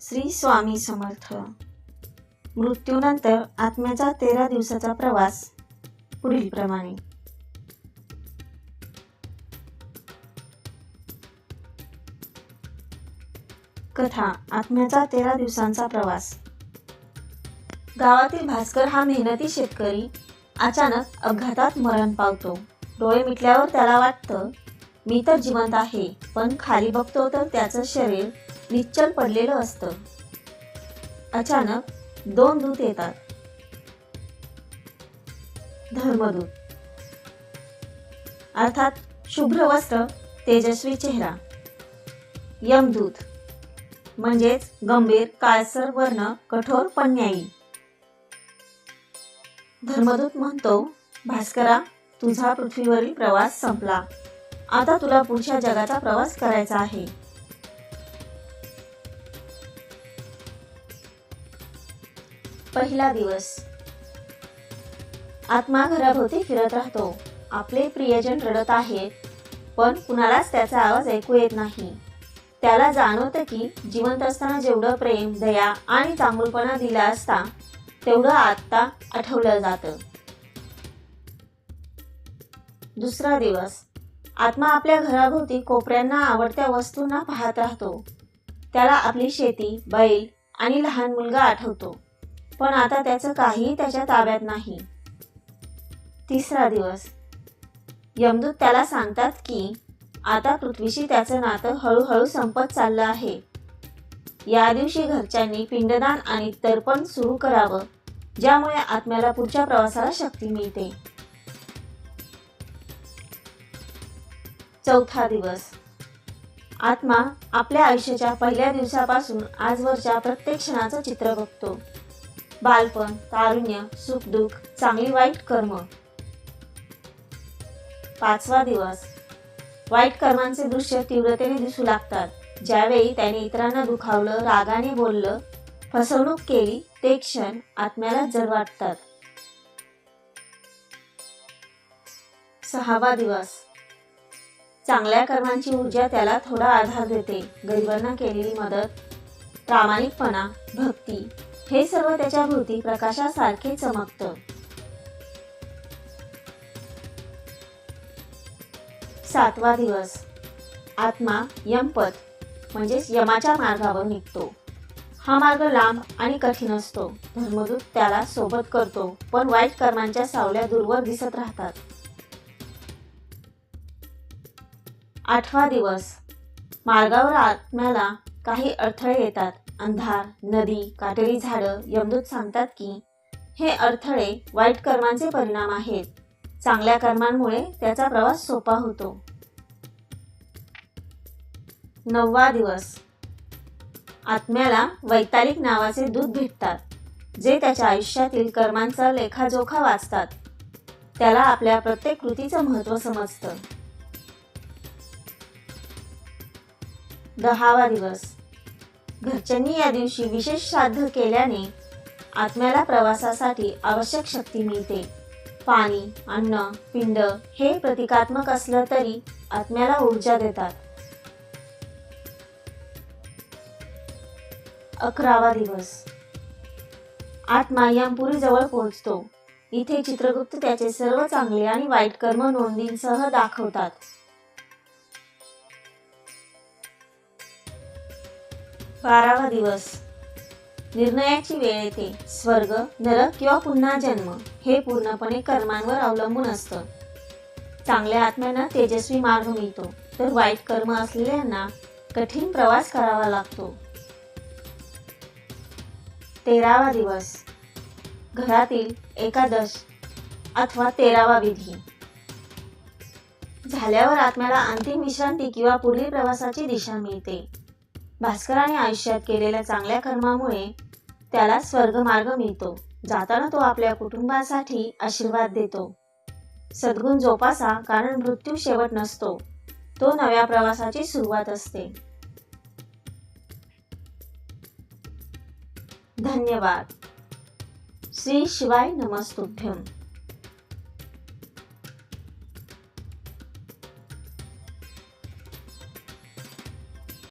श्री स्वामी समर्थ. मृत्यूनंतर आत्म्याचा तेरा दिवसाचा प्रवास. पुढील प्रमाणे. कथा आत्म्याचा तेरा दिवसांचा प्रवास. गावातील भास्कर हा मेहनती शेतकरी अचानक अपघातात मरण पावतो. डोळे मिटल्यावर त्याला वाटतं मी तर जिवंत आहे पण खाली बघतो तर त्याचं शरीर निश्चल पडलेलं असतं. अचानक दोन दूत येतात. धर्मदूत. अर्थात शुभ्र वस्त्र तेजस्वी चेहरा. यमदूत. म्हणजेच गंभीर काळसर वर्ण कठोर पण न्यायी धर्मदूत म्हणतो भास्करा तुझा पृथ्वीवरील प्रवास संपला. आता तुला पुढच्या जगाचा प्रवास करायचा आहे. पहिला दिवस. आत्मा घराभोवती फिरत राहतो. आपले प्रियजन रडत आहेत पण कुणालाच त्याचा आवाज ऐकू येत नाही. त्याला जाणवतं की जिवंत असताना जेवढं प्रेम दया आणि चांगुलपणा दिला असता तेवढं आत्ता आठवलं जातं. दुसरा दिवस. आत्मा आपल्या घराभोवती कोपऱ्यांना आवडत्या वस्तूंना पाहत राहतो. त्याला आपली शेती बैल आणि लहान मुलगा आठवतो. पण आता त्याचं काहीही त्याच्या ताब्यात नाही. तिसरा दिवस. यमदूत त्याला सांगतात की आता पृथ्वीशी त्याचं नातं हळूहळू संपत चाललं आहे. या दिवशी घरच्यांनी पिंडदान आणि तर्पण सुरू करावं ज्यामुळे आत्म्याला पुढच्या प्रवासाला शक्ती मिळते. चौथा दिवस. आत्मा आपल्या आयुष्याच्या पहिल्या दिवसापासून आजवरच्या प्रत्येक क्षणाचं चित्र बघतो. बालपण तारुण्य सुखदुःख चांगली वाईट कर्म. पाचवा दिवस. वाईट कर्मांचे दृश्य तीव्रतेने दिसू लागतात. ज्यावेळी त्याने इतरांना दुखावलं रागाने बोललं फसवणूक केली ते क्षण आत्म्याला जड वाटतात. सहावा दिवस. चांगल्या कर्मांची ऊर्जा त्याला थोडा आधार देते. गरिबांना केलेली मदत प्रामाणिकपणा भक्ती हे सर्व त्याच्या भोवती प्रकाशासारखे चमकतं. सातवा दिवस. आत्मा यमपथ म्हणजेच यमाच्या मार्गावर निघतो. हा मार्ग लांब आणि कठीण असतो. धर्मदूत त्याला सोबत करतो पण वाईट कर्मांच्या सावल्या दूरवर दिसत राहतात. आठवा दिवस. मार्गावर आत्म्याला काही अडथळे येतात. अंधार नदी काटेरी झाडं यमदूत सांगतात की हे अडथळे वाईट कर्मांचे परिणाम आहेत. चांगल्या कर्मांमुळे त्याचा प्रवास सोपा होतो. नववा दिवस. आत्म्याला वैतालिक नावाचे दूध भेटतात जे त्याच्या आयुष्यातील कर्मांचा लेखाजोखा वाचतात. त्याला आपल्या प्रत्येक कृतीचं महत्त्व समजतं. दहावा दिवस. घरच्यांनी या दिवशी विशेष श्राद्ध केल्याने आत्म्याला प्रवासासाठी आवश्यक शक्ती मिळते. पाणी अन्न पिंड हे प्रतिकात्मक असलं तरी आत्म्याला ऊर्जा देतात. अकरावा दिवस. आत्मा यमपुरी जवळ पोहोचतो. इथे चित्रगुप्त त्याचे सर्व चांगले आणि वाईट कर्म नोंदींसह दाखवतात. बारावा दिवस. निर्णयाची वेळ येते. स्वर्ग नरक किंवा पुन्हा जन्म हे पूर्णपणे कर्मांवर अवलंबून असतं. चांगल्या आत्म्यांना तेजस्वी मार्ग मिळतो. तर वाईट कर्म असलेल्यांना कठीण प्रवास करावा लागतो. तेरावा दिवस. घरातील एकादश अथवा तेरावा विधी. झाल्यावर आत्म्याला अंतिम विश्रांती किंवा पुढील प्रवासाची दिशा मिळते. भास्कराने आयुष्यात केलेल्या चांगल्या कर्मामुळे त्याला स्वर्गमार्ग मिळतो जाताना तो आपल्या कुटुंबासाठी आशीर्वाद देतो. सद्गुण जोपासा कारण मृत्यू शेवट नसतो तो नव्या प्रवासाची सुरुवात असते. धन्यवाद. श्री शिवाय नमस्तुभ्यम.